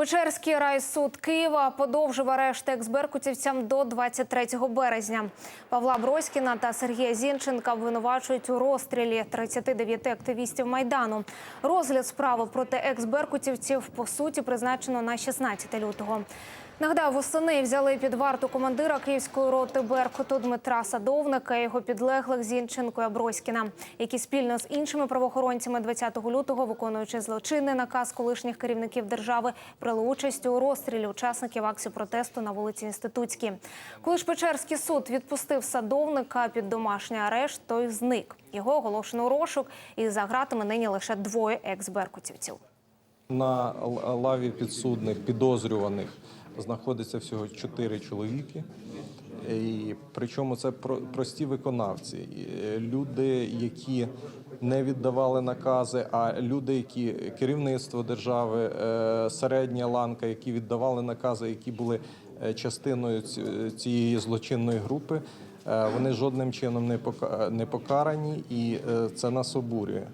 Печерський райсуд Києва подовжив арешт ексберкутівцям до 23 березня. Павла Броськіна та Сергія Зінченка обвинувачують у розстрілі 39 активістів Майдану. Розгляд справи проти екс-беркутівців по суті призначено на 16 лютого. Нагадаю, восени взяли під варту командира київської роти Беркуту Дмитра Садовника його підлеглих Зінченко і Аброськіна, які спільно з іншими правоохоронцями 20 лютого, виконуючи злочинний наказ колишніх керівників держави, брали участь у розстрілі учасників акції протесту на вулиці Інститутській. Коли ж Печерський суд відпустив Садовника під домашній арешт, той зник. Його оголошено розшук, і за ґратами нині лише двоє екс-беркутівців. На лаві підсудних підозрюваних знаходиться всього чотири чоловіки. І причому це про- прості виконавці, е, люди, які не віддавали накази, а люди, які керівництво держави, е, середня ланка, які віддавали накази, які були е, частиною цієї злочинної групи, вони жодним чином не пока- покарані, і це нас обурює.